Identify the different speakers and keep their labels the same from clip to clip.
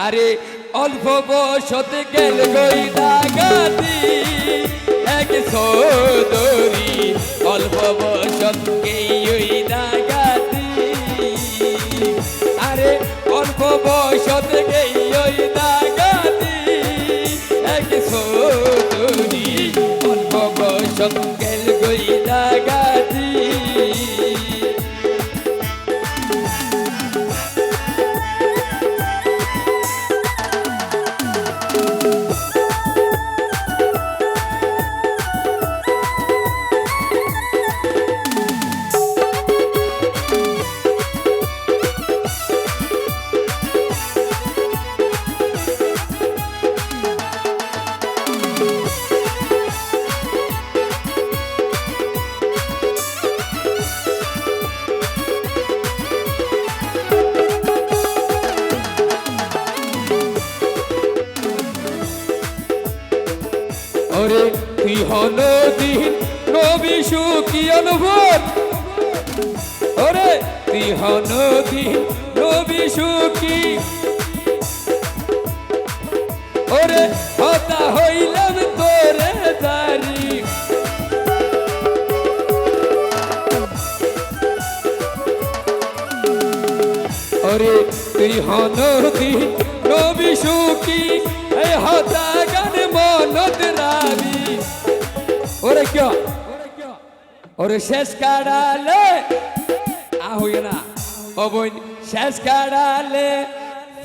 Speaker 1: আরে অল্প বসত গেল গই দাগাতি এক সদরি অল্প বসত গেই দাগাতি আরে অল্প বসত তুই হনদিন নবী সুখী অনুভব ওরে, তুই হনদিন নবী সুখী। ওরে, হতা হইলাম তোরে দারি ওরে, তুই হনদিন নবী সুখী। এই হতা গান মনত রাবি। ওরে কে ওরে শেষ কাড়ালে। আহুই না। ও শেষ কাড়ালে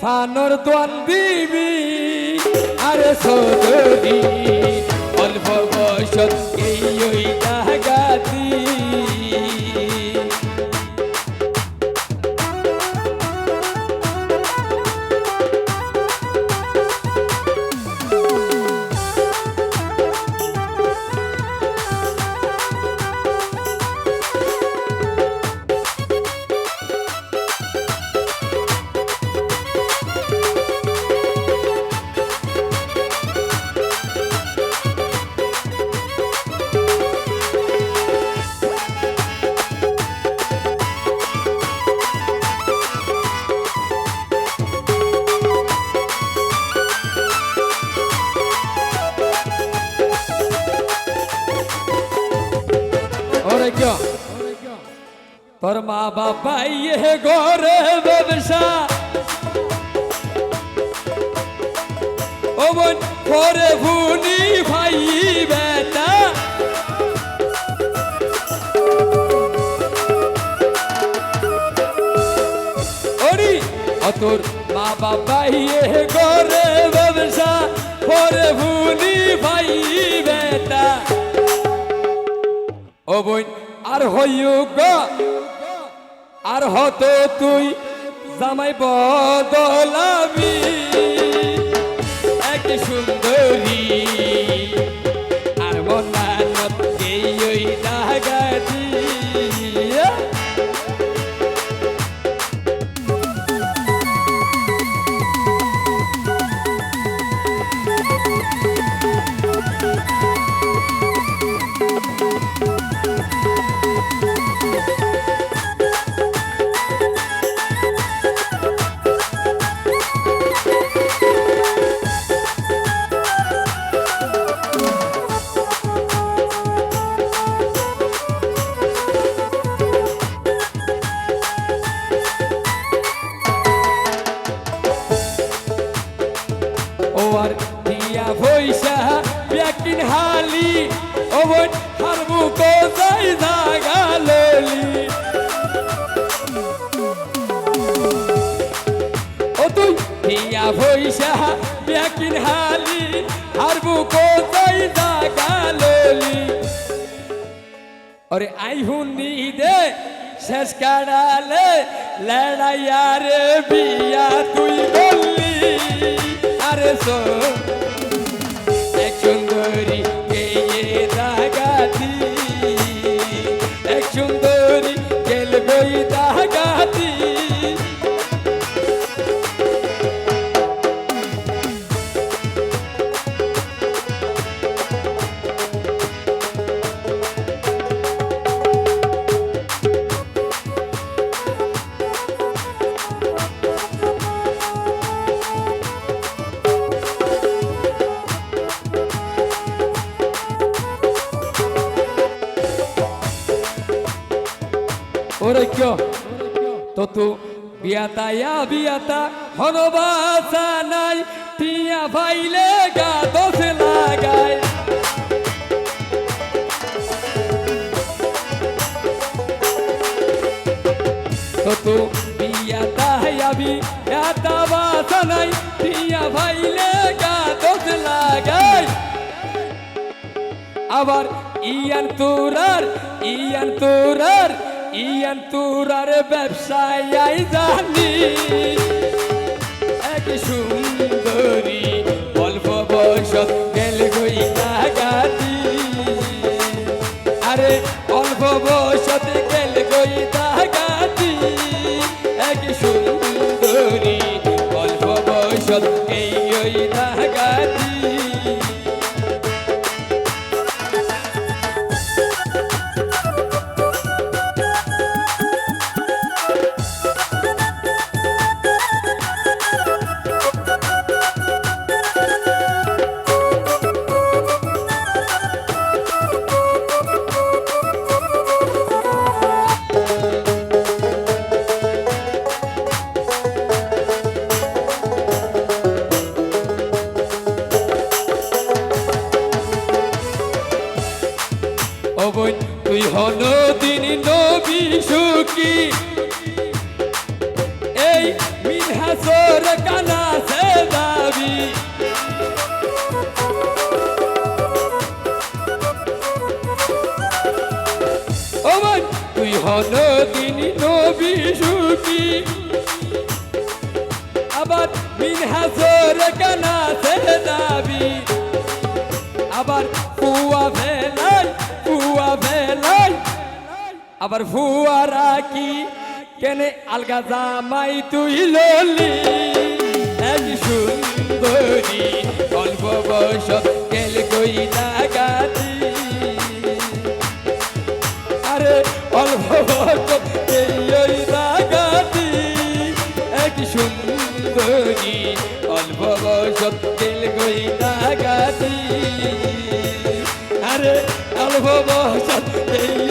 Speaker 1: ফানর দোয়ান বিবি আরে সদরি, অল্প বয়সত এই ওই জাগাতি তোর মা বাবা ইয়ে ঘরে ব্যবসা ও বোন পরে ভুনি ভাই বেটা ওরি ও তোর মা বাবা ইয়ে ঘরে ব্যবসা পরে ভুনি ভাই বেটা ও বোন আর হইও গো আর হতো তুই জামাই বদলাবি। এক সুন্দরী ও বোন হারবু কোথায় জাগা ললি ও তুই দিয়া পয়সা ব্যাকিন হালি হারবু কোথায় জাগা ললি ওরে আই হুনি দে, শেষ কাড়ালে লড়াইয়ারে বিয়া তুই বললি। আরে সো গই কিয় তো তো বিয়াতা ইয়া বিয়াতা, হনবাসা নাই, টিয়া ভাইলে গা দোষ লাগায়। তো তো বিয়াতা ইয়াবি এতা বাসা নাই, টিয়া ভাইলে গা দোষ লাগায়। আবার ইয়ান তুরার ইয়ান তুরার ইয়ান তুরার ব্যবসায় জানি। এক সুন্দরী অল্প বয়সত গেল গই গাতি আরে অল্প বয়সতে গেল গই সুখী। এই মিনহাসর কানা সে দাবি। তুই হন দিন নবী সুখী। আবার মিনহাসর কানা সে দাবি। আবার ফুয়া ভেলাই ফুয়া ভেলাই আবার ফুয়ারা কি? কেনে আলগা জামাই তুই ললি? এক সুন্দরী অল্প বয়স গেল কই লাগাতি? আরে অল্প বয়স ওই লাগাতি। এক সুন্দরী অল্প বয়স গেল কই লাগাতি? আরে অল্প বয়স লাগাতি